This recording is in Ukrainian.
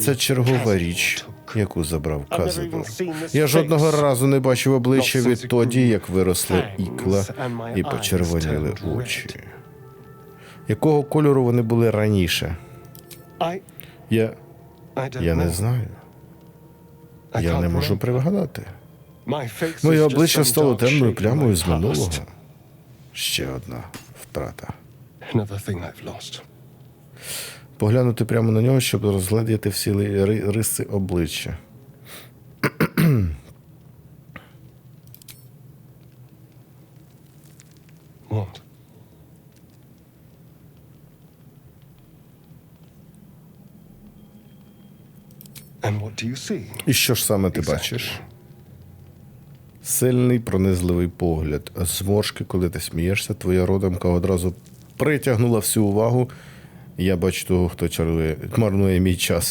це чергова річ, яку забрав Казадор. Я жодного разу не бачив обличчя відтоді, як виросли ікла і почервоніли очі. Якого кольору вони були раніше? Я, я не знаю. Я не можу пригадати. Моє обличчя стало темною плямою з минулого. Ще одна втрата. Поглянути прямо на нього, щоб розгледіти всі риси обличчя. See? І що ж саме ти бачиш? Сильний пронизливий погляд, зморшки, коли ти смієшся, твоя родимка одразу притягнула всю увагу. Я бачу того, хто чарує, марнує мій час.